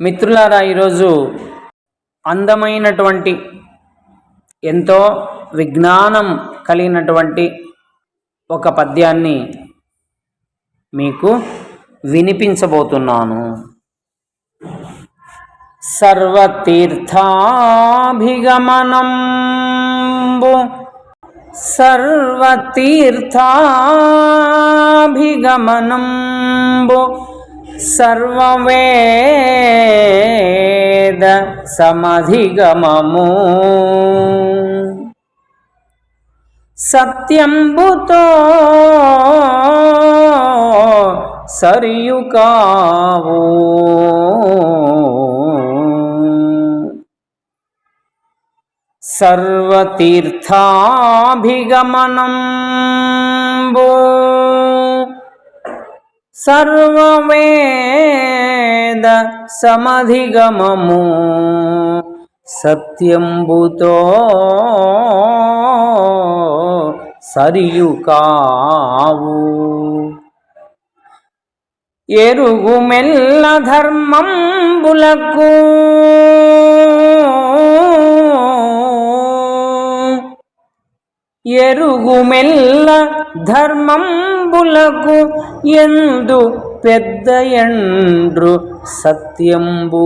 మిత్రులారా ఈరోజు అందమైనటువంటి ఎంతో విజ్ఞానం కలిగినటువంటి ఒక పద్యాన్ని మీకు వినిపించబోతున్నాను. సర్వతీర్థాభిగమనంబు సర్వతీర్థాభిగమనంబు సర్వవేద సమధిగమము. సత్యంబుతో సరియు కావు సర్వమేద సమధిగమము సత్యంబుతో సరియు కావు ఎరుగు మెల్ల ధర్మంబులకు ఎరుగుమెల్ల ధర్మంబులకు ఎందు పెద్ద ఎండ్రు సత్యంబు.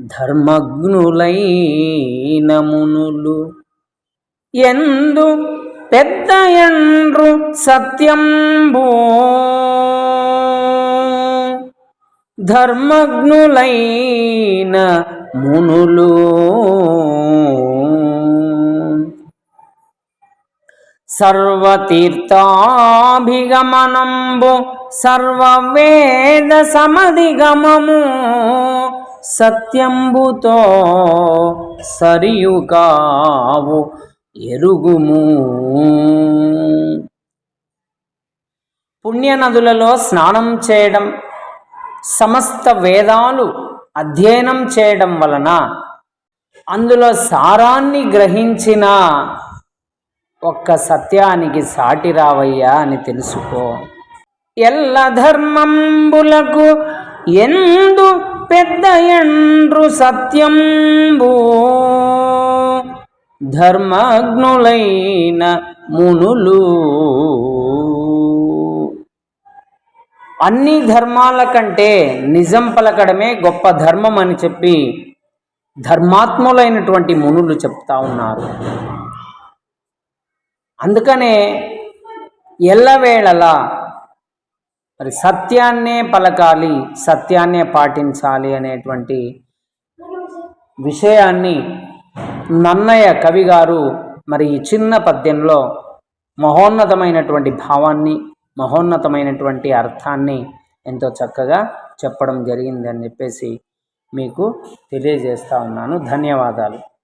ధర్మగ్నులైనమునులు ఎందు పెద్ద ఎండ్రు సత్యంబో. ధర్మజ్ఞులైన మునులు. సర్వతీర్థాభిగమనంబు సర్వవేద సమధిగమము సత్యంబుతో సరియు కావు ఎరుగుము. పుణ్యనదులలో స్నానం చేయడం సమస్త వేదాలు అధ్యయనం చేయడం వలన అందులో సారాన్ని గ్రహించిన ఒక్క సత్యానికి సాటి రావయ్యా అని తెలుసుకో. ఎల్ల ధర్మంబులకు ఎందు పెద్ద ఎండ్రు సత్యంబు. ధర్మగ్నులైన మునులు అన్ని ధర్మాల కంటే నిజం పలకడమే గొప్ప ధర్మం అని చెప్పి ధర్మాత్ములైనటువంటి మునులు చెప్తా ఉన్నారు. అందుకనే ఎల్లవేళలా మరి సత్యాన్నే పలకాలి సత్యాన్నే పాటించాలి అనేటువంటి విషయాన్ని నన్నయ్య కవి గారు మరి ఈ చిన్న పద్యంలో మహోన్నతమైనటువంటి భావాన్ని మహోన్నతమైనటువంటి అర్థాన్ని ఎంతో చక్కగా చెప్పడం జరిగిందని చెప్పేసి మీకు తెలియజేస్తా ఉన్నాను. ధన్యవాదాలు.